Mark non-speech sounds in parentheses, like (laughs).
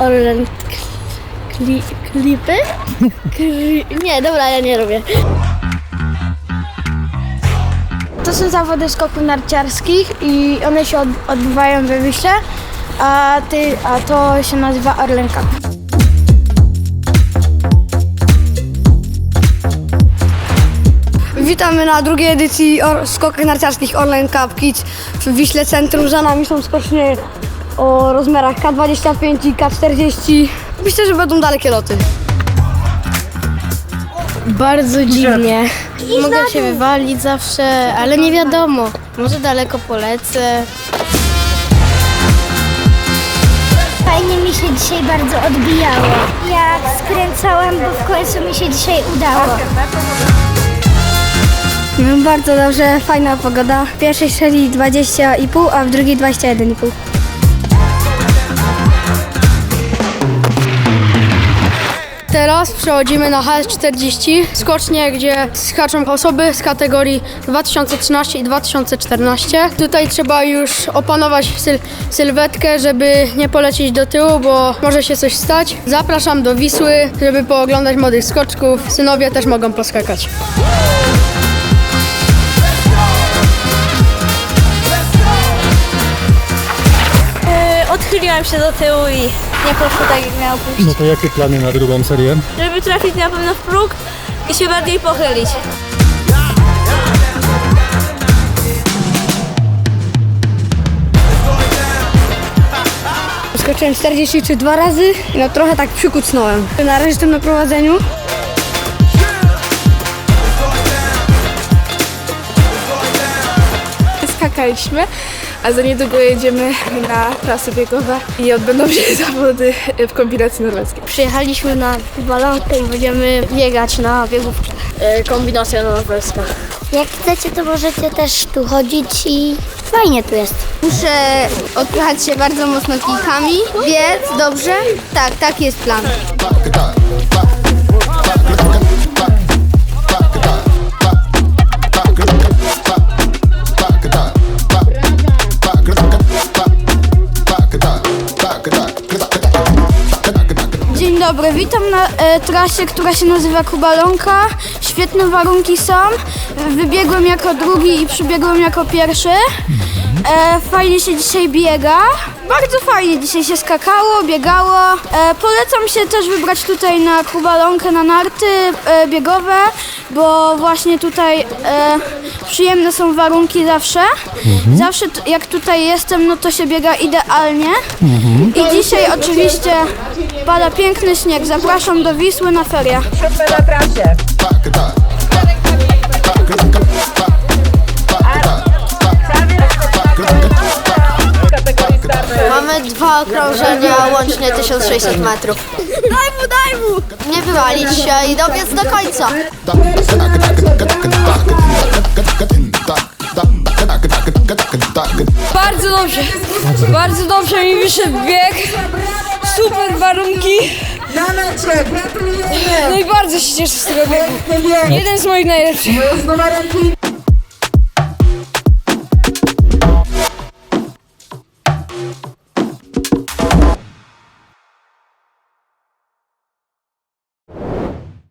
Orlen kli, klipy? Kli, nie, dobra, ja nie robię. To są zawody skoków narciarskich i one się od, odbywają we Wiśle, a, ty, a to się nazywa Orlen Cup. Witamy na drugiej edycji skokach narciarskich Orlen Cup Kids w Wiśle Centrum. Za nami są skocznie o rozmiarach K25 i K40. Myślę, że będą dalekie loty. Bardzo dziwnie. Mogę się wywalić zawsze, ale nie wiadomo. Może daleko polecę. Fajnie mi się dzisiaj bardzo odbijało. Jak skręcałam, bo w końcu mi się dzisiaj udało. No, bardzo dobrze, fajna pogoda. W pierwszej serii 20,5, a w drugiej 21,5. Teraz przechodzimy na HS40, skocznie, gdzie skaczą osoby z kategorii 2013 i 2014. Tutaj trzeba już opanować syl sylwetkę, żeby nie polecieć do tyłu, bo może się coś stać. Zapraszam do Wisły, żeby pooglądać młodych skoczków. Synowie też mogą poskakać. Odchyliłam się do tyłu i nie poszło tak jak miało pójść. No to jakie plany na drugą serię? Żeby trafić na pewno w próg i się bardziej pochylić. Skoczyłem 43 dwa razy i no trochę tak przykucnąłem. Na razie jestem na prowadzeniu. Skakaliśmy, a za niedługo jedziemy na trasy biegowe i odbędą się (laughs) zawody w kombinacji norweskiej. Przyjechaliśmy na balonkę i będziemy biegać na biegówce. E, Kombinacja norweska. Jak chcecie, to możecie też tu chodzić i fajnie tu jest. Muszę odpychać się bardzo mocno kilkami, biec, dobrze? Tak, taki jest plan. Dzień dobry, witam na e, trasie, która się nazywa Kubalonka. Świetne warunki są. Wybiegłem jako drugi i przybiegłem jako pierwszy. E, fajnie się dzisiaj biega. Bardzo fajnie dzisiaj się skakało, biegało. E, polecam się też wybrać tutaj na Kubalonkę, na narty e, biegowe, bo właśnie tutaj e, przyjemne są warunki zawsze. Zawsze t- jak tutaj jestem, no to się biega idealnie. I dzisiaj oczywiście pada piękny śnieg. Zapraszam do Wisły na ferie. Mamy dwa okrążenia, łącznie 1600 metrów. Daj mu, daj mu! Nie wywalić się i dobiec do końca. Bardzo dobrze. Bardzo dobrze mi wyszedł bieg. Super warunki. No i bardzo się cieszę z tego biegu. Jeden z moich najlepszych.